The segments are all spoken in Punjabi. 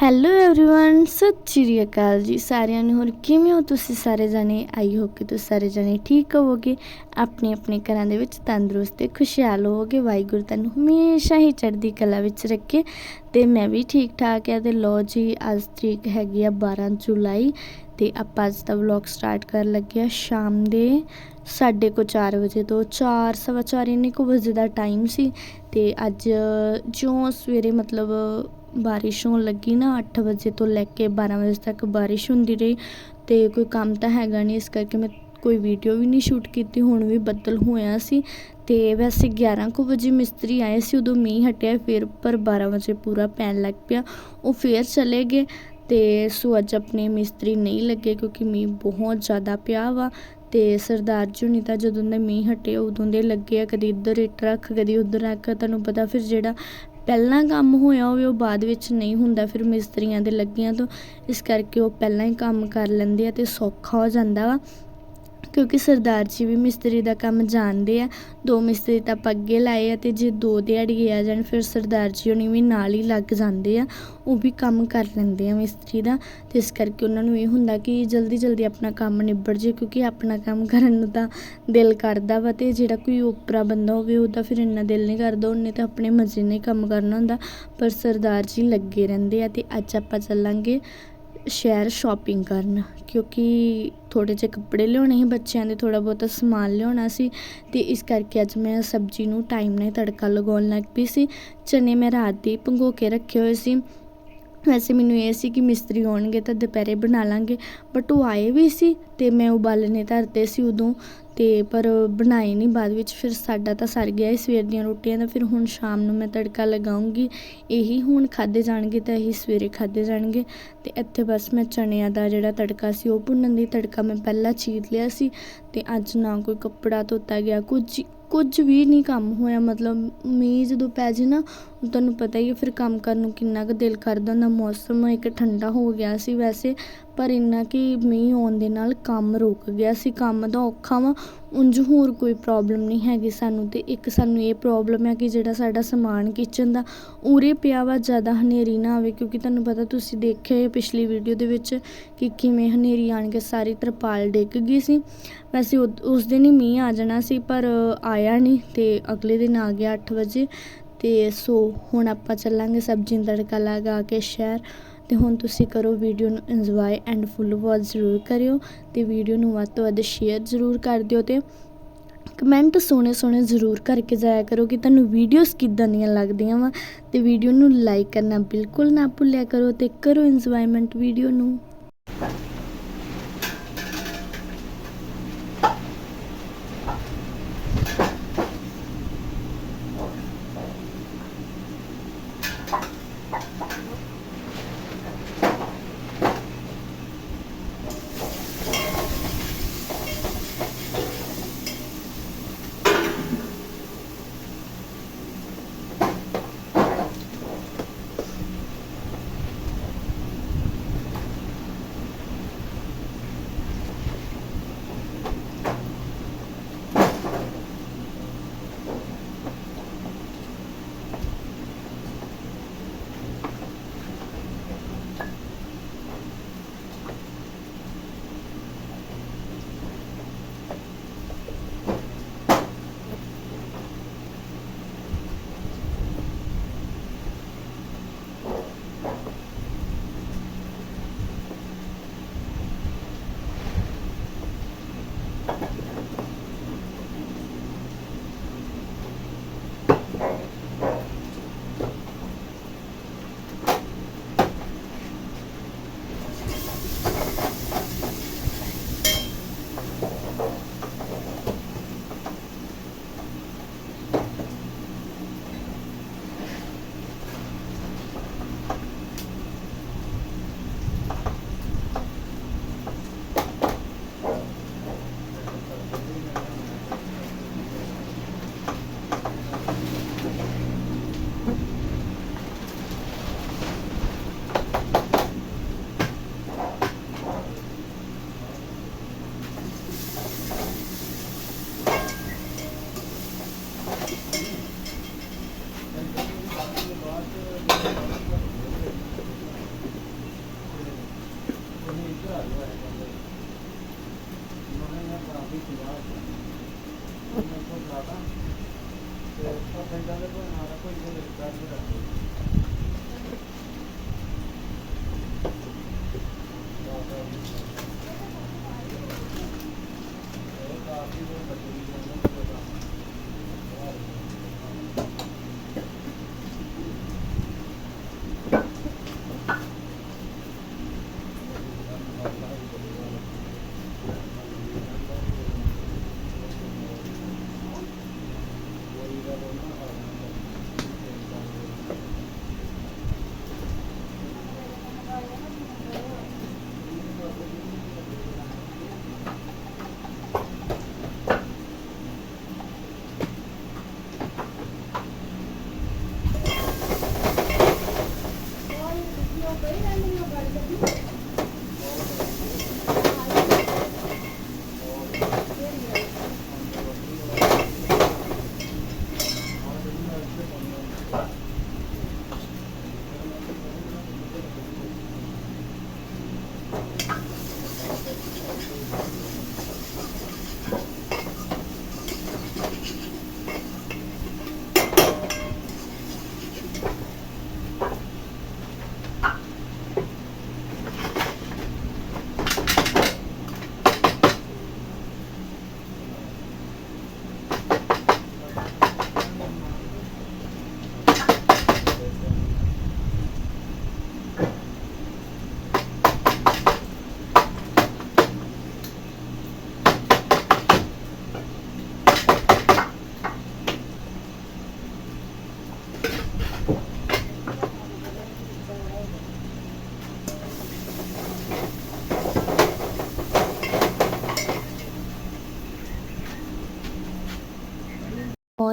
ਹੈਲੋ एवरीवन ਸਤਿ ਸ਼੍ਰੀ ਅਕਾਲ ਜੀ ਸਾਰਿਆਂ ਨੂੰ ਹੋਰ ਕਿਵੇਂ ਹੋ ਤੁਸੀਂ ਸਾਰੇ ਜਣੇ ਆਈ ਹੋਪ ਕਿ ਤੁਸੀਂ ਸਾਰੇ ਜਣੇ ਠੀਕ ਹੋਵੋਗੇ ਆਪਣੇ ਆਪਣੇ ਘਰਾਂ ਦੇ ਵਿੱਚ ਤੰਦਰੁਸਤ ਤੇ ਖੁਸ਼ਹਾਲ ਹੋਵੋਗੇ ਵਾਹਿਗੁਰੂ ਤੁਹਾਨੂੰ ਹਮੇਸ਼ਾ ਹੀ ਚੜ੍ਹਦੀ ਕਲਾ ਵਿੱਚ ਰੱਖੇ ਤੇ ਮੈਂ ਵੀ ਠੀਕ ਠਾਕ ਹੈ ਤੇ ਲੋ ਜੀ ਅੱਜ ਤਰੀਕ ਹੈਗੀ ਆ 12 ਜੁਲਾਈ ਤੇ ਆਪਾਂ ਅੱਜ ਦਾ ਵਲੌਗ ਸਟਾਰਟ ਕਰਨ ਲੱਗੇ ਆ ਸ਼ਾਮ ਦੇ ਸਾਢੇ ਕੋ 4 ਵਜੇ ਤੋਂ 4 ਸਵਾ 4 ਇੰਨੇ ਕੁ ਵਜੇ ਦਾ ਟਾਈਮ ਸੀ ਤੇ ਅੱਜ ਜਿਉਂ ਸਵੇਰੇ ਮਤਲਬ ਬਾਰਿਸ਼ ਹੋਣ ਲੱਗੀ ਨਾ 8 ਵਜੇ ਤੋਂ ਲੈ ਕੇ 12 ਵਜੇ ਤੱਕ ਬਾਰਿਸ਼ ਹੁੰਦੀ ਰਹੀ ਤੇ ਕੋਈ ਕੰਮ ਤਾਂ ਹੈਗਾ ਨਹੀਂ, ਇਸ ਕਰਕੇ ਮੈਂ ਕੋਈ ਵੀਡੀਓ ਵੀ ਨਹੀਂ ਸ਼ੂਟ ਕੀਤੀ, ਹੁਣ ਵੀ ਬੱਦਲ ਹੋਇਆ ਸੀ ਤੇ ਵੈਸੇ 11 ਕੁ ਵਜੇ ਮਿਸਤਰੀ ਆਏ ਸੀ, ਉਦੋਂ ਮੀਂਹ ਹਟਿਆ ਫਿਰ ਪਰ 12 ਵਜੇ ਪੂਰਾ ਪੈਣ ਲੱਗ ਪਿਆ, ਉਹ ਫੇਰ ਚਲੇ ਗਏ ਤੇ ਸੋ ਅੱਜ ਆਪਣੇ ਮਿਸਤਰੀ ਨਹੀਂ ਲੱਗੇ ਕਿਉਂਕਿ ਮੀਂਹ ਬਹੁਤ ਜ਼ਿਆਦਾ ਪਿਆ ਵਾ ਤੇ ਸਰਦਾਰ ਜੀ ਹੁਣੀ ਤਾਂ ਜਦੋਂ ਦੇ ਮੀਂਹ ਹਟੇ ਉਦੋਂ ਦੇ ਲੱਗੇ ਆ, ਕਦੀ ਇੱਧਰ ਇੱਟ ਰੱਖ, ਕਦੀ ਉੱਧਰ ਰੱਖ, ਤੁਹਾਨੂੰ ਪਤਾ ਫਿਰ ਜਿਹੜਾ ਪਹਿਲਾਂ ਕੰਮ ਹੋਇਆ ਹੋਵੇ, ਉਹ ਬਾਅਦ ਵਿੱਚ ਨਹੀਂ ਹੁੰਦਾ, ਫਿਰ ਮਿਸਤਰੀਆਂ ਦੇ ਲੱਗਿਆਂ ਤੋਂ ਇਸ ਕਰਕੇ ਉਹ ਪਹਿਲਾਂ ਹੀ ਕੰਮ ਕਰ ਲੈਂਦੇ ਆ ਅਤੇ ਸੌਖਾ ਹੋ ਜਾਂਦਾ ਵਾ। ਕਿਉਂਕਿ ਸਰਦਾਰ ਜੀ ਵੀ ਮਿਸਤਰੀ ਦਾ ਕੰਮ ਜਾਣਦੇ ਆ। ਦੋ ਮਿਸਤਰੀ ਤਾਂ ਆਪਾਂ ਅੱਗੇ ਲਾਏ ਆ ਤੇ ਜੇ ਦੋ ਦਿਹਾੜੀ ਆ ਜਾਣ, ਫਿਰ ਸਰਦਾਰ ਜੀ ਹੋਣੀ ਵੀ ਨਾਲ ਹੀ ਲੱਗ ਜਾਂਦੇ ਆ। ਉਹ ਵੀ ਕੰਮ ਕਰ ਲੈਂਦੇ ਆ ਮਿਸਤਰੀ ਦਾ। ਤੇ ਇਸ ਕਰਕੇ ਉਹਨਾਂ ਨੂੰ ਇਹ ਹੁੰਦਾ ਕਿ ਜਲਦੀ ਜਲਦੀ ਆਪਣਾ ਕੰਮ ਨਿਬੜ ਜੇ, ਕਿਉਂਕਿ ਆਪਣਾ ਕੰਮ ਕਰਨ ਨੂੰ ਤਾਂ ਦਿਲ ਕਰਦਾ ਵਾ ਤੇ ਜਿਹੜਾ ਕੋਈ ਉਪਰਾ ਬੰਦਾ ਹੋਵੇ ਉਹਦਾ ਫਿਰ ਇੰਨਾ ਦਿਲ ਨਹੀਂ ਕਰਦਾ। ਉਹਨੇ ਤਾਂ ਆਪਣੇ ਮਜ਼ੇ ਨਾਲ ਹੀ ਕੰਮ ਕਰਨਾ ਹੁੰਦਾ। ਪਰ ਸਰਦਾਰ ਜੀ ਲੱਗੇ ਰਹਿੰਦੇ ਆ ਤੇ ਅੱਜ ਆਪਾਂ ਚੱਲਾਂਗੇ ਸ਼ਹਿਰ ਸ਼ੋਪਿੰਗ ਕਰਨ, ਕਿਉਂਕਿ ਥੋੜ੍ਹੇ ਜਿਹੇ ਕੱਪੜੇ ਲਿਆਉਣੇ ਸੀ ਬੱਚਿਆਂ ਦੇ, ਥੋੜ੍ਹਾ ਬਹੁਤਾ ਸਮਾਨ ਲਿਆਉਣਾ ਸੀ ਅਤੇ ਇਸ ਕਰਕੇ ਅੱਜ ਮੈਂ ਸਬਜ਼ੀ ਨੂੰ ਟਾਈਮ ਨਾਲ ਤੜਕਾ ਲਗਾਉਣ ਲੱਗ ਪਈ ਸੀ। ਚਨੇ ਮੈਂ ਰਾਤ ਦੇ ਭੰਗੋ ਕੇ ਰੱਖੇ ਹੋਏ ਸੀ। ਵੈਸੇ ਮੈਨੂੰ ਇਹ ਸੀ ਕਿ ਮਿਸਤਰੀ ਆਉਣਗੇ ਤਾਂ ਦੁਪਹਿਰੇ ਬਣਾ ਲਾਂਗੇ ਬਟ ਉਹ ਆਏ ਵੀ ਸੀ ਅਤੇ ਮੈਂ ਉਬਾਲਣੇ ਧਰਤੇ ਸੀ ਉਦੋਂ। ਤੇ ਪਰ ਬਣਾਏ ਨਹੀਂ ਬਾਅਦ ਵਿੱਚ, ਫਿਰ ਸਾਡਾ ਤਾਂ ਸਰ ਗਿਆ ਸਵੇਰ ਦੀਆਂ ਰੋਟੀਆਂ ਦਾ, ਫਿਰ ਹੁਣ ਸ਼ਾਮ ਨੂੰ ਮੈਂ ਤੜਕਾ ਲਗਾਉਂਗੀ। ਇਹੀ ਹੁਣ ਖਾਦੇ ਜਾਣਗੇ ਤਾਂ ਇਹੀ ਸਵੇਰੇ ਖਾਦੇ ਜਾਣਗੇ। ਤੇ ਇੱਥੇ ਬਸ ਮੈਂ ਚਣਿਆਂ ਦਾ ਜਿਹੜਾ ਤੜਕਾ ਸੀ, ਉਹ ਭੁੰਨਣ ਦੀ ਤੜਕਾ ਮੈਂ ਪਹਿਲਾਂ ਚੀਰ ਲਿਆ ਸੀ। ਤੇ ਅੱਜ ਨਾ ਕੋਈ ਕੱਪੜਾ ਧੋਤਾ ਗਿਆ, ਕੁਝ ਕੁਝ ਵੀ ਨਹੀਂ ਕੰਮ ਹੋਇਆ। ਮਤਲਬ ਮੀਂਹ ਜਦੋਂ ਪੈ ਜੇ ਨਾ ਤੁਹਾਨੂੰ ਪਤਾ ਹੀ ਹੈ ਫਿਰ ਕੰਮ ਕਰਨ ਨੂੰ ਕਿੰਨਾ ਕੁ ਦਿਲ ਕਰਦਾ ਹੁੰਦਾ, ਮੌਸਮ ਇੱਕ ਠੰਡਾ ਹੋ ਗਿਆ ਸੀ ਵੈਸੇ, ਪਰ ਇੰਨਾ ਕਿ ਮੀਂਹ ਆਉਣ ਦੇ ਨਾਲ ਕੰਮ ਰੁਕ ਗਿਆ ਸੀ, ਕੰਮ ਦਾ ਔਖਾ ਵਾ, ਉਂਝ ਹੋਰ ਕੋਈ ਪ੍ਰੋਬਲਮ ਨਹੀਂ ਹੈਗੀ ਸਾਨੂੰ ਤੇ ਇੱਕ ਸਾਨੂੰ ਇਹ ਪ੍ਰੋਬਲਮ ਹੈ ਕਿ ਜਿਹੜਾ ਸਾਡਾ ਸਮਾਨ ਕਿਚਨ ਦਾ ਉਰੇ ਪਿਆ ਵਾ, ਜ਼ਿਆਦਾ ਹਨੇਰੀ ਨਾ ਆਵੇ, ਕਿਉਂਕਿ ਤੁਹਾਨੂੰ ਪਤਾ ਤੁਸੀਂ ਦੇਖਿਆ ਪਿਛਲੀ ਵੀਡੀਓ ਦੇ ਵਿੱਚ ਕਿ ਕਿਵੇਂ ਹਨੇਰੀ ਆਣ ਕੇ ਸਾਰੀ ਤਰਪਾਲ ਡਿੱਗ ਗਈ ਸੀ। ਵੈਸੇ ਉਸ ਦਿਨ ਹੀ ਮੀਂਹ ਆ ਜਾਣਾ ਸੀ, ਪਰ ਆਇਆ ਨਹੀਂ ਤੇ ਅਗਲੇ ਦਿਨ ਆ ਗਿਆ 8 ਵਜੇ ਅਤੇ ਸੋ ਹੁਣ ਆਪਾਂ ਚੱਲਾਂਗੇ ਸਬਜ਼ੀ ਨੂੰ ਤੜਕਾ ਲਗਾ ਕੇ ਸ਼ਹਿਰ ਅਤੇ ਹੁਣ ਤੁਸੀਂ ਕਰੋ ਵੀਡੀਓ ਨੂੰ ਇੰਜੋਏ ਐਂਡ ਫੁੱਲ ਵਾਚ ਜ਼ਰੂਰ ਕਰਿਓ ਅਤੇ ਵੀਡੀਓ ਨੂੰ ਵੱਧ ਤੋਂ ਵੱਧ ਸ਼ੇਅਰ ਜ਼ਰੂਰ ਕਰ ਦਿਓ ਅਤੇ ਕਮੈਂਟ ਸੋਹਣੇ ਸੋਹਣੇ ਜ਼ਰੂਰ ਕਰਕੇ ਜਾਇਆ ਕਰੋ ਕਿ ਤੁਹਾਨੂੰ ਵੀਡੀਓਜ਼ ਕਿੱਦਾਂ ਦੀਆਂ ਲੱਗਦੀਆਂ ਵਾ ਤੇ ਵੀਡੀਓ ਨੂੰ ਲਾਈਕ ਕਰਨਾ ਬਿਲਕੁਲ ਨਾ ਭੁੱਲਿਆ ਕਰੋ ਤੇ ਕਰੋ ਇੰਜੋਇਮੈਂਟ ਵੀਡੀਓ ਨੂੰ।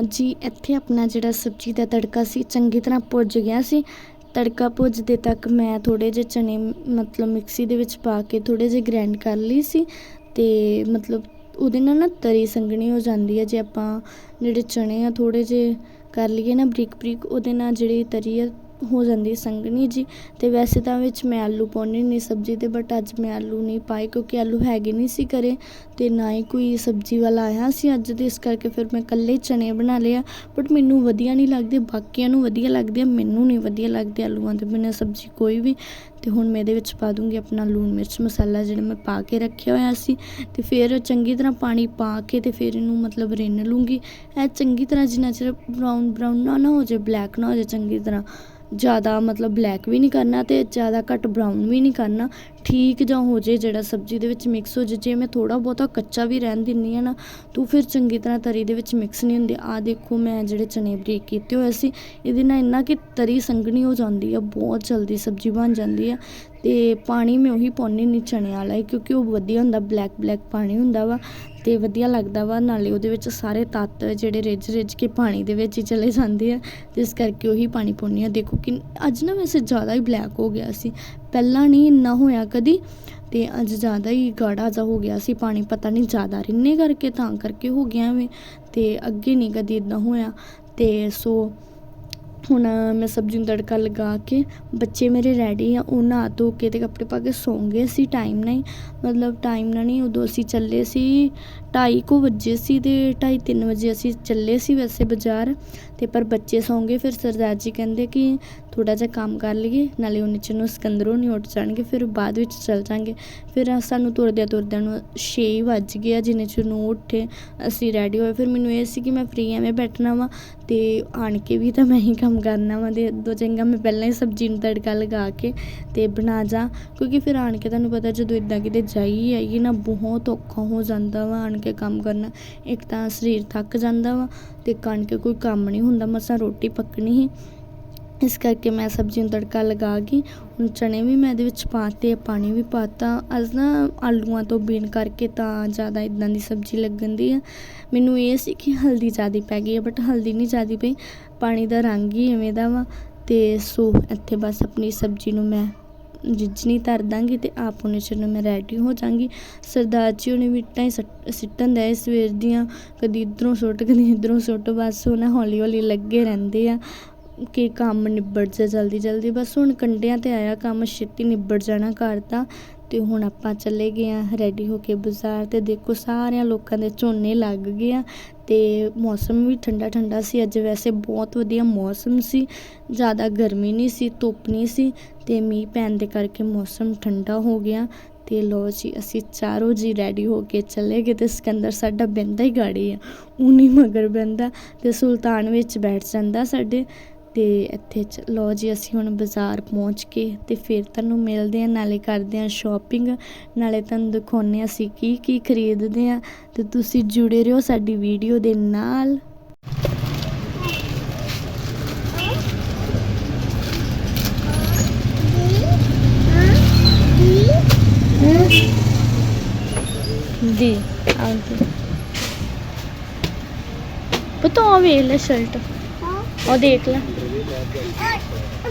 ਜੀ, ਇੱਥੇ ਆਪਣਾ ਜਿਹੜਾ ਸਬਜ਼ੀ ਦਾ ਤੜਕਾ ਸੀ, ਚੰਗੀ ਤਰ੍ਹਾਂ ਭੁੱਜ ਗਿਆ ਸੀ। ਤੜਕਾ ਭੁੱਜਦੇ ਤੱਕ ਮੈਂ ਥੋੜੇ ਜਿਹੇ ਚਨੇ, ਮਤਲਬ ਮਿਕਸੀ ਦੇ ਵਿੱਚ ਪਾ ਕੇ ਥੋੜੇ ਜਿਹੇ ਗ੍ਰਾਈਂਡ ਕਰ ਲਈ ਸੀ ਤੇ ਮਤਲਬ ਉਹਦੇ ਨਾਲ ਨਾ ਤਰੀ ਸੰਘਣੀ ਹੋ ਜਾਂਦੀ ਹੈ। ਜੇ ਆਪਾਂ ਜਿਹੜੇ ਚਣੇ ਆ ਥੋੜੇ ਜਿਹੇ ਕਰ ਲਈਏ ਨਾ ਬਰੀਕ ਬਰੀਕ ਉਹਦੇ ਨਾਲ ਜਿਹੜੀ ਤਰੀ ਆ ਹੋ ਜਾਂਦੀ ਸੰਘਣੀ ਜੀ। ਅਤੇ ਵੈਸੇ ਤਾਂ ਵਿੱਚ ਮੈਂ ਆਲੂ ਪਾਉਂਦੀ ਹੁੰਦੀ ਸਬਜ਼ੀ ਤੇ ਬਟ ਅੱਜ ਮੈਂ ਆਲੂ ਨਹੀਂ ਪਾਏ ਕਿਉਂਕਿ ਆਲੂ ਹੈਗੇ ਨਹੀਂ ਸੀ ਘਰੇ ਅਤੇ ਨਾ ਹੀ ਕੋਈ ਸਬਜ਼ੀ ਵਾਲਾ ਆਇਆ ਸੀ ਅੱਜ ਅਤੇ ਇਸ ਕਰਕੇ ਫਿਰ ਮੈਂ ਇਕੱਲੇ ਚਨੇ ਬਣਾ ਲਏ ਆ। ਬਟ ਮੈਨੂੰ ਵਧੀਆ ਨਹੀਂ ਲੱਗਦੇ, ਬਾਕੀਆਂ ਨੂੰ ਵਧੀਆ ਲੱਗਦੇ ਆ, ਮੈਨੂੰ ਨਹੀਂ ਵਧੀਆ ਲੱਗਦੇ ਆਲੂਆਂ ਦੇ ਬਿਨਾਂ ਸਬਜ਼ੀ ਕੋਈ ਵੀ। ਅਤੇ ਹੁਣ ਮੈਂ ਇਹਦੇ ਵਿੱਚ ਪਾ ਦੂੰਗੀ ਆਪਣਾ ਲੂਣ ਮਿਰਚ ਮਸਾਲਾ ਜਿਹੜਾ ਮੈਂ ਪਾ ਕੇ ਰੱਖਿਆ ਹੋਇਆ ਸੀ। ਅਤੇ ਫਿਰ ਚੰਗੀ ਤਰ੍ਹਾਂ ਪਾਣੀ ਪਾ ਕੇ ਅਤੇ ਫਿਰ ਇਹਨੂੰ ਮਤਲਬ ਰਿੰਨ ਲੂੰਗੀ। ਇਹ ਚੰਗੀ ਤਰ੍ਹਾਂ ਜਿੰਨਾ ਚਿਰ ਬਰਾਊਨ ਬਰਾਊਨ ਨਾ ਨਾ ਹੋ ਜਾਏ ਬਲੈਕ ਨਾ ਹੋ ਜਾਏ, ਚੰਗੀ ਤਰ੍ਹਾਂ। ਜ਼ਿਆਦਾ ਮਤਲਬ ਬਲੈਕ ਵੀ ਨਹੀਂ ਕਰਨਾ ਤੇ ਜ਼ਿਆਦਾ ਘੱਟ ਬਰਾਊਨ ਵੀ ਨਹੀਂ ਕਰਨਾ। ਠੀਕ ਜਾਂ ਹੋ ਜੇ ਜਿਹੜਾ ਸਬਜ਼ੀ ਦੇ ਵਿੱਚ ਮਿਕਸ ਹੋ ਜੇ ਜੇ ਮੈਂ ਥੋੜਾ ਬਹੁਤਾ ਕੱਚਾ ਵੀ ਰਹਿਣ ਦਿੰਨੀ ਆ ਨਾ, ਤੂੰ ਫਿਰ ਚੰਗੀ ਤਰ੍ਹਾਂ ਤਰੀ ਦੇ ਵਿੱਚ ਮਿਕਸ ਨਹੀਂ ਹੁੰਦੇ। ਆ ਦੇਖੋ ਮੈਂ ਜਿਹੜੇ ਚਨੇ ਬਰੀਕ ਕੀਤੇ ਹੋਏ ਸੀ, ਇਹਦੇ ਨਾਲ ਇੰਨਾ ਕਿ ਤਰੀ ਸੰਘਣੀ ਹੋ ਜਾਂਦੀ ਆ, ਬਹੁਤ ਜਲਦੀ ਸਬਜ਼ੀ ਬਣ ਜਾਂਦੀ ਆ। ਅਤੇ ਪਾਣੀ ਮੈਂ ਉਹੀ ਪਾਉਂਦੀ ਹੁੰਦੀ ਚਣਿਆਂ ਵਾਲਾ ਹੀ, ਕਿਉਂਕਿ ਉਹ ਵਧੀਆ ਹੁੰਦਾ ਬਲੈਕ ਬਲੈਕ ਪਾਣੀ ਹੁੰਦਾ ਵਾ ਅਤੇ ਵਧੀਆ ਲੱਗਦਾ ਵਾ, ਨਾਲੇ ਉਹਦੇ ਵਿੱਚ ਸਾਰੇ ਤੱਤ ਜਿਹੜੇ ਰਿੱਝ ਰਿੱਝ ਕੇ ਪਾਣੀ ਦੇ ਵਿੱਚ ਹੀ ਚਲੇ ਜਾਂਦੇ ਆ, ਤੇ ਇਸ ਕਰਕੇ ਉਹੀ ਪਾਣੀ ਪਾਉਂਦੀ ਹਾਂ। ਦੇਖੋ ਕਿ ਅੱਜ ਨਾ ਵੈਸੇ ਜ਼ਿਆਦਾ ਹੀ ਬਲੈਕ ਹੋ ਗਿਆ ਸੀ, ਪਹਿਲਾਂ ਨਹੀਂ ਇੰਨਾ ਹੋਇਆ ਕਦੀ ਅਤੇ ਅੱਜ ਜ਼ਿਆਦਾ ਹੀ ਗਾੜਾ ਜਿਹਾ ਹੋ ਗਿਆ ਸੀ ਪਾਣੀ, ਪਤਾ ਨਹੀਂ ਜ਼ਿਆਦਾ ਰਿੰਨੇ ਕਰਕੇ ਤਾਂ ਕਰਕੇ ਹੋ ਗਿਆ ਐਵੇਂ ਅਤੇ ਅੱਗੇ ਨਹੀਂ ਕਦੀ ਇਦਾਂ ਹੋਇਆ ਅਤੇ ਸੋ ਹੁਣ ਮੈਂ ਸਬਜ਼ੀ ਨੂੰ ਤੜਕਾ ਲਗਾ ਕੇ ਬੱਚੇ ਮੇਰੇ ਰੈਡੀ ਆ, ਉਹ ਨਹਾ ਧੋ ਕੇ ਤੇ ਕੱਪੜੇ ਪਾ ਕੇ ਸੌਂ ਗਏ ਸੀ ਟਾਈਮ ਨਾਲ ਹੀ। ਮਤਲਬ ਟਾਈਮ ਨਾਲ ਨਹੀਂ ਉਦੋਂ ਅਸੀਂ ਚੱਲੇ ਸੀ, ਢਾਈ ਕੁ ਵਜੇ ਸੀ ਤੇ ਢਾਈ ਤਿੰਨ ਵਜੇ ਅਸੀਂ ਚੱਲੇ ਸੀ ਵੈਸੇ ਬਾਜ਼ਾਰ। ਤੇ ਪਰ ਬੱਚੇ ਸੌਂਗੇ ਫਿਰ ਸਰਦਾਰ ਜੀ ਕਹਿੰਦੇ ਕਿ ਥੋੜਾ ਜਿਹਾ ਕੰਮ ਕਰ ਲਈਏ, ਨਾਲੇ ਉਹਨੇ ਨੀਚੇ ਨੂੰ ਸਿਕੰਦਰੋਂ ਨਹੀਂ ਉੱਠ ਜਾਣਗੇ, ਫਿਰ ਬਾਅਦ ਵਿੱਚ ਚੱਲ ਜਾਾਂਗੇ। ਫਿਰ ਸਾਨੂੰ ਤੁਰਦਿਆਂ ਤੁਰਦਿਆਂ ਨੂੰ 6 ਵੱਜ ਗਏ ਆ, ਜਿੰਨੇ ਚ ਨੂੰ ਉੱਠੇ, ਅਸੀਂ ਰੈਡੀ ਹੋਏ। ਫਿਰ ਮੈਨੂੰ ਇਹ ਸੀ ਕਿ ਮੈਂ ਫ੍ਰੀ ਐਵੇਂ ਬੈਠਣਾ ਵਾ ਤੇ ਆਣ ਕੇ ਵੀ ਤਾਂ ਮੈਂ ਹੀ ਕੰਮ ਕਰਨਾ ਵਾ ਤੇ ਦੋ ਚੰਗਾ ਮੈਂ ਪਹਿਲਾਂ ਹੀ ਸਬਜ਼ੀ ਨੂੰ ਤੜਕਾ ਲਗਾ ਕੇ ਤੇ ਬਣਾ ਜਾ, ਕਿਉਂਕਿ ਫਿਰ ਆਣ ਕੇ ਤੁਹਾਨੂੰ ਪਤਾ ਜਦੋਂ ਇਦਾਂ ਕਿਤੇ ਜਾਈ ਆਈਏ ਨਾ, ਬਹੁਤ ਔਖਾ ਹੋ ਜਾਂਦਾ ਵਾ ਆਣ ਕੇ ਕੰਮ ਕਰਨਾ। ਇੱਕ ਤਾਂ ਸਰੀਰ ਥੱਕ ਜਾਂਦਾ ਵਾ ਤੇ ਕਣਕ ਕੋਈ ਕੰਮ ਨਹੀਂ ਹੁੰਦਾ, ਮਸਾਂ ਰੋਟੀ ਪੱਕਣੀ ਹੀ ਇਸ ਕਰਕੇ ਮੈਂ ਸਬਜ਼ੀ ਨੂੰ ਤੜਕਾ ਲਗਾ ਕੇ ਹੁਣ ਚਣੇ ਵੀ ਮੈਂ ਇਹਦੇ ਵਿੱਚ ਪਾਤੇ ਪਾਣੀ ਵੀ ਪਾਤਾ ਅੱਜ ਨਾ ਆਲੂਆਂ ਤੋਂ ਬੀਨ ਕਰਕੇ ਤਾਂ ਜ਼ਿਆਦਾ ਇਦਾਂ ਦੀ ਸਬਜ਼ੀ ਲੱਗਣ ਦੀ ਆ। ਮੈਨੂੰ ਇਹ ਸੀ ਕਿ ਹਲਦੀ ਜ਼ਿਆਦਾ ਪੈ ਗਈ ਹੈ ਬਟ ਹਲਦੀ ਨਹੀਂ ਜ਼ਿਆਦਾ ਪਈ। ਪਾਣੀ ਦਾ ਰੰਗ ਹੀ ਐਵੇਂ ਦਾ ਵਾ ਤੇ ਸੋ ਇੱਥੇ ਬਸ ਆਪਣੀ ਸਬਜ਼ੀ ਨੂੰ ਮੈਂ ਜਿੱਜਣੀ ਧਰ ਦਾਂਗੀ ਤੇ ਆਪ ਉਹਨੇ ਚਿਰ ਨੂੰ ਮੈਂ ਰੈਡੀ ਹੋ ਜਾਾਂਗੀ। ਸਰਦਾਰ ਜੀ ਉਹਨੇ ਵੀ ਇੱਟਾਂ ਹੀ ਸੱਟ- ਸਿੱਟਣ ਦੇ ਸਵੇਰ ਦੀਆਂ। ਕਦੀ ਇਧਰੋਂ ਸੁੱਟ, ਕਦੀ ਇਧਰੋਂ ਸੁੱਟ, ਬਸ ਉਹਨਾਂ ਹੌਲੀ ਹੌਲੀ ਲੱਗੇ ਰਹਿੰਦੇ ਆ ਕਿ ਕੰਮ ਨਿਬੜ ਜਾ ਜਲਦੀ ਜਲਦੀ ਬਸ ਹੁਣ ਕੰਡਿਆਂ ਤੇ ਆਇਆ ਕੰਮ, ਛੇਤੀ ਨਿਬੜ ਜਾਣਾ ਘਰ ਦਾ ਤੇ ਹੁਣ ਆਪਾਂ ਚੱਲੇ ਗਏ ਆ ਰੈਡੀ ਹੋ ਕੇ ਬਾਜ਼ਾਰ ਤੇ। ਦੇਖੋ ਸਾਰਿਆਂ ਲੋਕਾਂ ਦੇ ਝੋਨੇ ਲੱਗ ਗਏ ਆ ਤੇ ਮੌਸਮ ਵੀ ਠੰਡਾ ਠੰਡਾ ਸੀ। ਅੱਜ ਵੈਸੇ ਬਹੁਤ ਵਧੀਆ ਮੌਸਮ ਸੀ। ਜ਼ਿਆਦਾ ਗਰਮੀ ਨਹੀਂ ਸੀ, ਧੁੱਪ ਨਹੀਂ ਸੀ ਤੇ ਮੀਂਹ ਪੈਣ ਦੇ ਕਰਕੇ ਮੌਸਮ ਠੰਡਾ ਹੋ ਗਿਆ। ਤੇ ਲੋ ਜੀ, ਅਸੀਂ ਚਾਰੋਂ ਜੀ ਰੈਡੀ ਹੋ ਕੇ ਚਲੇ ਗਏ ਤੇ ਸਿਕੰਦਰ ਸਾਡਾ ਬਹਿੰਦਾ ਹੀ ਗਾੜੀ ਆ। ਉਨੀ ਮਗਰ ਬਹਿੰਦਾ ਤੇ ਸੁਲਤਾਨ ਵਿੱਚ ਬੈਠ ਜਾਂਦਾ ਸਾਡੇ। ਤੇ ਇੱਥੇ ਚ- ਲਓ ਜੀ, ਅਸੀਂ ਹੁਣ ਬਾਜ਼ਾਰ ਪਹੁੰਚ ਕੇ ਅਤੇ ਫਿਰ ਤੁਹਾਨੂੰ ਮਿਲਦੇ ਹਾਂ, ਨਾਲੇ ਕਰਦੇ ਹਾਂ ਸ਼ੋਪਿੰਗ ਨਾਲੇ ਤੁਹਾਨੂੰ ਦਿਖਾਉਂਦੇ ਹਾਂ ਅਸੀਂ ਕੀ ਕੀ ਖਰੀਦਦੇ ਹਾਂ ਅਤੇ ਤੁਸੀਂ ਜੁੜੇ ਰਹੋ ਸਾਡੀ ਵੀਡੀਓ ਦੇ ਨਾਲ। ਦੀ ਆਉਂਦੀ ਪਤਾ ਉਹ ਵੇਖ ਲੈ ਸ਼ਰਟ ਉਹ ਦੇਖ ਲੈ।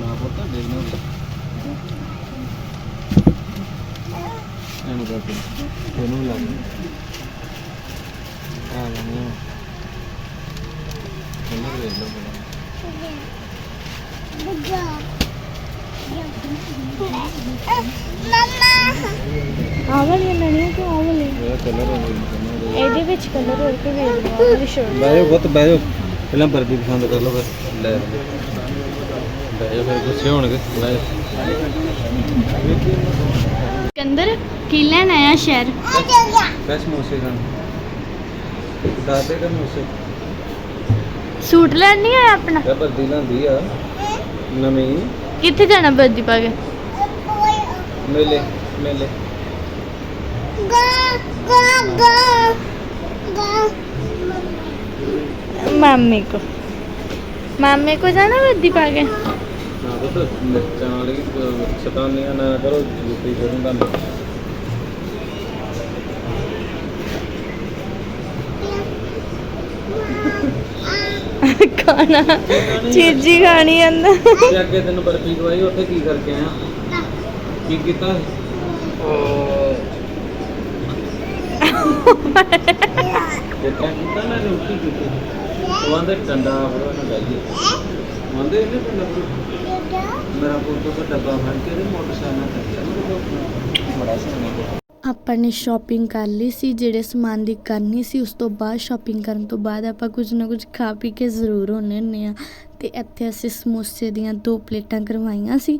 ਨਾ ਪਤਾ ਦੇਖਣਾ ਇਹਨੂੰ ਕਰ ਇਹਨੂੰ ਲੱਗ ਆ ਲੈਣੇ ਇਹਨੂੰ ਵੇਖ ਲਓ ਬੜਾ ਆਹ ਵਾਲੀ ਲੈਣੀ ਕਿ ਆਹ ਵਾਲੀ ਇਹਦਾ ਕਲਰ ਹੈ ਇਹਦੇ ਵਿੱਚ ਕਲਰ ਹੋਰ ਕੇ ਵੇਖ ਲਓ ਬੈਜੋ ਬਹੁਤ ਪਹਿਲਾਂ ਵਰਦੀ ਪਸੰਦ ਕਰ ਲਓ ਫਿਰ। ਲੈ ਬੈਜੋ ਫਿਰ ਗੁੱਸੇ ਹੋਣਗੇ। ਬੈਜੋ ਸਿਕੰਦਰ ਕੀ ਲੈਣ ਆਇਆ ਸ਼ਹਿਰ? ਬੈਸ ਮੋਸੇ ਖਾਣ। ਦਾਦੇ ਦਾ ਮੋਸੇ। ਸੂਟ ਲੈਣ ਨਹੀਂ ਆਇਆ ਆਪਣਾ? ਇਹ ਵਰਦੀ ਲਾਂਦੀ ਆ। ਨਵੀਂ। ਕਿੱਥੇ ਜਾਣਾ ਬੱਦੀ ਪਾ ਕੇ? ਮੇਲੇ ਮੇਲੇ। ਮਾਮੇ ਕੋ ਮਾਮੇ ਕੋ। ਜਾਣਾ ਬੱਦੀ ਪਾ ਕੇ? ਨਾ ਬਸ ਮਿਰਚਾਂ ਵਾਲੀ ਅਹ, ਸ਼ੈਤਾਨੀਆਂ ਨਾ ਕਰੋ ਜੁੱਤੀ ਫੇਰਨ ਦਾ ਖਾਣਾ ਚੀਜ਼ੀ ਖਾਣੀ ਅੰਦਰ। ਤੇ ਅੱਗੇ ਤੈਨੂੰ ਬਰਫੀ ਖਵਾਈ ਉੱਥੇ ਕੀ ਕਰਕੇ ਆਇਆ? ਕੀ ਕੀਤਾ? ਦੇਖਿਆ ਕੀਤਾ ਮੈਂ ਰੋਟੀ? ਕੀਤੀ ਉਹ ਆਂਦੇ ਫੜੋ ਨਾ ਜਾਈਏ ਆਂਦੇ ਇਹਨੇ ਡੰਡਾ ਫੜੋ ਮੇਰਾ ਪੁੱਤ ਕੋ ਡੱਬਾ ਫੜ ਕੇ ਤੇ ਮੋਟਰਸਾਈਕਲ ਤੇ ਚੱਲਿਆ ਮੇਰੇ ਬੜਾ ਸੋਹਣਾ ਆਪਾਂ ਨੇ ਸ਼ਾਪਿੰਗ ਕਰ ਲਈ ਸੀ, ਜਿਹੜੇ ਸਮਾਨ ਦੀ ਕਰਨੀ ਸੀ, ਉਸ ਤੋਂ ਬਾਅਦ ਸ਼ਾਪਿੰਗ ਕਰਨ ਤੋਂ ਬਾਅਦ ਆਪਾਂ ਕੁਝ ਨਾ ਕੁਝ ਖਾ ਪੀ ਕੇ ਜ਼ਰੂਰ ਹੁੰਨੇ ਹੁੰਨੇ ਆ ਤੇ ਇੱਥੇ ਅਸੀਂ ਸਮੋਸੇ ਦੀਆਂ ਦੋ ਪਲੇਟਾਂ ਕਰਵਾਈਆਂ ਸੀ।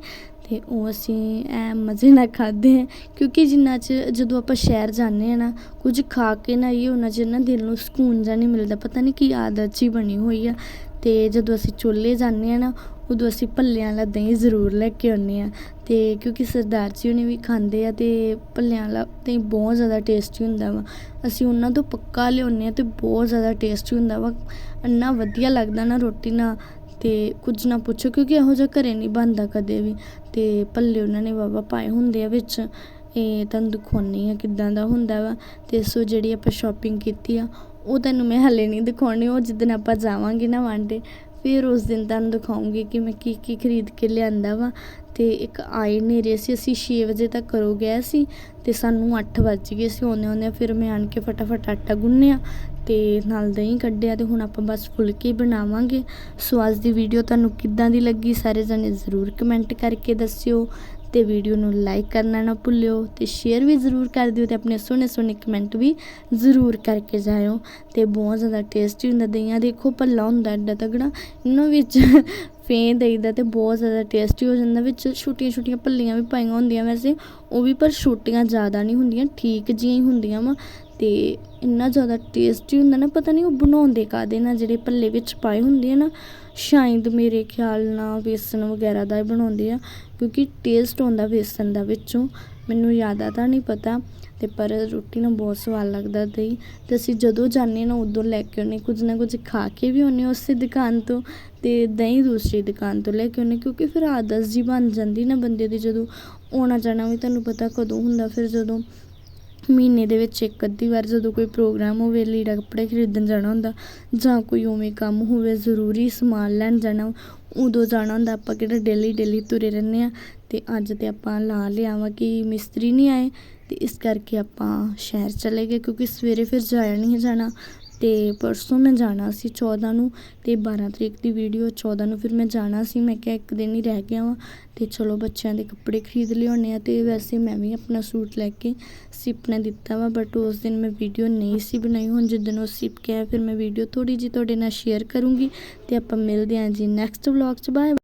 ਅਤੇ ਉਹ ਅਸੀਂ ਐਂ ਮਜ਼ੇ ਨਾਲ ਖਾਧੇ ਹੈ ਕਿਉਂਕਿ ਜਿੰਨਾ ਚ ਜਦੋਂ ਆਪਾਂ ਸ਼ਹਿਰ ਜਾਂਦੇ ਹਾਂ ਨਾ, ਕੁਝ ਖਾ ਕੇ ਨਾ ਇਹ ਉਹਨਾਂ ਚ ਨਾ ਦਿਲ ਨੂੰ ਸਕੂਨ ਜਿਹਾ ਨਹੀਂ ਮਿਲਦਾ, ਪਤਾ ਨਹੀਂ ਕੀ ਆਦਤ ਜੀ ਬਣੀ ਹੋਈ ਆ। ਅਤੇ ਜਦੋਂ ਅਸੀਂ ਚੋਲੇ ਜਾਂਦੇ ਹਾਂ ਨਾ, ਉਦੋਂ ਅਸੀਂ ਭੱਲਿਆਂ ਵਾਲਾ ਦਹੀਂ ਜ਼ਰੂਰ ਲੈ ਕੇ ਆਉਂਦੇ ਹਾਂ ਅਤੇ ਕਿਉਂਕਿ ਸਰਦਾਰ ਜੀ ਉਹਨੇ ਵੀ ਖਾਂਦੇ ਆ ਅਤੇ ਭੱਲਿਆਂ ਵਾਲਾ ਦਹੀਂ ਬਹੁਤ ਜ਼ਿਆਦਾ ਟੇਸਟੀ ਹੁੰਦਾ ਵਾ। ਅਸੀਂ ਉਹਨਾਂ ਤੋਂ ਪੱਕਾ ਲਿਆਉਂਦੇ ਹਾਂ ਅਤੇ ਬਹੁਤ ਜ਼ਿਆਦਾ ਟੇਸਟੀ ਹੁੰਦਾ ਵਾ। ਇੰਨਾ ਵਧੀਆ ਲੱਗਦਾ ਨਾ ਰੋਟੀ ਨਾਲ ਅਤੇ ਕੁਝ ਨਾ ਪੁੱਛੋ, ਕਿਉਂਕਿ ਇਹੋ ਜਿਹਾ ਘਰੇ ਨਹੀਂ ਬਣਦਾ ਕਦੇ ਵੀ। ਅਤੇ ਭੱਲੇ ਉਹਨਾਂ ਨੇ ਵਾਹਵਾ ਪਾਏ ਹੁੰਦੇ ਆ ਵਿੱਚ। ਇਹ ਤੁਹਾਨੂੰ ਦਿਖਾਉਂਦੀ ਹਾਂ ਕਿੱਦਾਂ ਦਾ ਹੁੰਦਾ ਵਾ। ਅਤੇ ਸੋ ਜਿਹੜੀ ਆਪਾਂ ਸ਼ੋਪਿੰਗ ਕੀਤੀ ਆ, ਉਹ ਤੁਹਾਨੂੰ ਮੈਂ ਹਲੇ ਨਹੀਂ ਦਿਖਾਉਣੀ, ਉਹ ਜਿੱਦਣ ਆਪਾਂ ਜਾਵਾਂਗੇ ਨਾ ਵਾਂਡੇ ਫਿਰ ਉਸ ਦਿਨ ਤੁਹਾਨੂੰ ਦਿਖਾਉਂਗੀ ਕਿ ਮੈਂ ਕੀ ਕੀ ਖਰੀਦ ਕੇ ਲਿਆਂਦਾ ਵਾ। ਤੇ ਇੱਕ ਆਏ ਨੇਰੇ ਸੀ, ਅਸੀਂ 6 ਵਜੇ ਤੱਕ ਕਰੋ ਗਏ ਸੀ, ਤੇ ਸਾਨੂੰ 8 ਵੱਜ ਗਏ ਸੀ ਆਉਂਦੇ ਆਉਂਦੇ ਫਿਰ ਮੈਂ ਆਣ ਕੇ ਫਟਾਫਟ ਆਟਾ ਗੁੰਨਿਆ ਤੇ ਨਾਲ ਦਹੀਂ ਕੱਢਿਆ ਤੇ ਹੁਣ ਆਪਾਂ ਬਸ ਫੁਲਕੇ ਬਣਾਵਾਂਗੇ। ਸੋ ਅੱਜ ਦੀ ਵੀਡੀਓ ਤੁਹਾਨੂੰ ਕਿੱਦਾਂ ਦੀ ਲੱਗੀ ਸਾਰੇ ਜਣੇ ਜ਼ਰੂਰ ਕਮੈਂਟ ਕਰਕੇ ਦੱਸਿਓ ਤੇ ਵੀਡੀਓ ਨੂੰ ਲਾਈਕ ਕਰਨਾ ਨਾ ਭੁੱਲਿਓ ਤੇ ਸ਼ੇਅਰ ਵੀ ਜ਼ਰੂਰ ਕਰ ਦਿਓ ਤੇ ਆਪਣੇ ਸੋਹਣੇ ਸੋਹਣੇ ਕਮੈਂਟ ਵੀ ਜ਼ਰੂਰ ਕਰਕੇ ਜਾਇਓ। ਤੇ ਬਹੁਤ ਜ਼ਿਆਦਾ ਟੇਸਟੀ ਹੁੰਦਾ ਦਹੀਂਆਂ ਦੇਖੋ ਭੱਲਾ ਹੁੰਦਾ ਐਡਾ ਤਗੜਾ, ਇਹਨਾਂ ਵਿੱਚ ਫੇਂ ਦਈਦਾ ਤੇ ਬਹੁਤ ਜ਼ਿਆਦਾ ਟੇਸਟੀ ਹੋ ਜਾਂਦਾ, ਵਿੱਚ ਛੋਟੀਆਂ ਛੋਟੀਆਂ ਭੱਲੀਆਂ ਵੀ ਪਾਈਆਂ ਹੁੰਦੀਆਂ ਵੈਸੇ, ਉਹ ਵੀ ਪਰ ਛੋਟੀਆਂ ਜ਼ਿਆਦਾ ਨਹੀਂ ਹੁੰਦੀਆਂ, ਠੀਕ ਜਿਹੀਆਂ ਹੀ ਹੁੰਦੀਆਂ ਵਾ। ਅਤੇ ਇੰਨਾ ਜ਼ਿਆਦਾ ਟੇਸਟੀ ਹੁੰਦਾ ਨਾ, ਪਤਾ ਨਹੀਂ ਉਹ ਬਣਾਉਂਦੇ ਕਾਹਦੇ ਨਾਲ, ਜਿਹੜੇ ਭੱਲੇ ਵਿੱਚ ਪਾਏ ਹੁੰਦੇ ਆ ਨਾ, ਸ਼ਾਇਦ ਮੇਰੇ ਖਿਆਲ ਨਾਲ ਵੇਸਣ ਵਗੈਰਾ ਦਾ ਹੀ ਬਣਾਉਂਦੇ ਆ, ਕਿਉਂਕਿ ਟੇਸਟ ਆਉਂਦਾ ਵੇਸਣ ਦਾ ਵਿੱਚੋਂ, ਮੈਨੂੰ ਜ਼ਿਆਦਾ ਤਾਂ ਨਹੀਂ ਪਤਾ, ਤੇ ਪਰ ਰੋਟੀ ਨਾਲ ਬਹੁਤ ਸਵਾਦ ਲੱਗਦਾ ਦਹੀਂ, ਤੇ ਅਸੀਂ ਜਦੋਂ ਜਾਂਦੇ ਨਾ ਉਦੋਂ ਲੈ ਕੇ ਆਉਂਦੇ, ਕੁਝ ਨਾ ਕੁਝ ਖਾ ਕੇ ਵੀ ਆਉਂਦੇ ਉਸੇ ਦੁਕਾਨ ਤੋਂ, ਤੇ ਦਹੀਂ ਦੂਸਰੀ ਦੁਕਾਨ ਤੋਂ ਲੈ ਕੇ ਆਉਂਦੇ, ਕਿਉਂਕਿ ਫਿਰ ਆਦਤ ਜੀ ਬਣ ਜਾਂਦੀ ਨਾ ਬੰਦੇ ਦੀ ਜਦੋਂ ਆਉਣਾ ਜਾਣਾ ਵੀ ਤੁਹਾਨੂੰ ਪਤਾ ਕਦੋਂ ਹੁੰਦਾ, ਫਿਰ ਜਦੋਂ ਮਹੀਨੇ ਦੇ ਵਿੱਚ ਇੱਕ ਅੱਧੀ ਵਾਰ ਜਦੋਂ ਕੋਈ ਪ੍ਰੋਗਰਾਮ ਹੋਵੇ, ਲੀੜਾ ਕੱਪੜੇ ਖਰੀਦਣ ਜਾਣਾ ਹੁੰਦਾ ਜਾਂ ਕੋਈ ਉਵੇਂ ਕੰਮ ਹੋਵੇ, ਜ਼ਰੂਰੀ ਸਮਾਨ ਲੈਣ ਜਾਣਾ, ਉਦੋਂ ਜਾਣਾ ਹੁੰਦਾ। ਆਪਾਂ ਕਿਹੜਾ ਡੇਲੀ ਡੇਲੀ ਤੁਰੇ ਰਹਿੰਦੇ ਆ ਤੇ ਅੱਜ ਤੇ ਆਪਾਂ ਲਾ ਲਿਆ ਵਾ ਕਿ ਮਿਸਤਰੀ ਨਹੀਂ ਆਏ ਤੇ ਇਸ ਕਰਕੇ ਆਪਾਂ ਸ਼ਹਿਰ ਚਲੇ ਗਏ ਕਿਉਂਕਿ ਸਵੇਰੇ ਫਿਰ ਜਾਇਆ ਨਹੀਂ ਜਾਣਾ। ਤੇ ਪਰਸੋਂ ਮੈਂ ਜਾਣਾ ਸੀ 14 ਨੂੰ ਤੇ 12 ਤਰੀਕ ਦੀ ਵੀਡੀਓ 14 ਨੂੰ ਫਿਰ ਮੈਂ ਜਾਣਾ ਸੀ। ਮੈਂ ਕਿਹਾ ਇੱਕ ਦਿਨ ਹੀ ਰਹਿ ਗਿਆ ਵਾਂ ਤੇ ਚਲੋ ਬੱਚਿਆਂ ਦੇ ਕੱਪੜੇ ਖਰੀਦ ਲਿਆਉਣੇ ਆ ਤੇ ਵੈਸੇ ਮੈਂ ਵੀ ਆਪਣਾ ਸੂਟ ਲੈ ਕੇ ਸਿਪਨੇ ਦਿੱਤਾ ਵਾ ਬਟ ਉਸ ਦਿਨ ਮੈਂ ਵੀਡੀਓ ਨਹੀਂ ਸੀ ਬਣਾਈ। ਹੁਣ ਜਿੱਦਣ ਉਹ ਸਿਪ ਕੇ ਫਿਰ ਮੈਂ ਵੀਡੀਓ ਥੋੜੀ ਜਿਹੀ ਤੁਹਾਡੇ ਨਾਲ ਸ਼ੇਅਰ ਕਰੂੰਗੀ ਤੇ ਆਪਾਂ ਮਿਲਦੇ ਹਾਂ ਜੀ ਨੈਕਸਟ ਵਲੌਗ 'ਚ। ਬਾਏ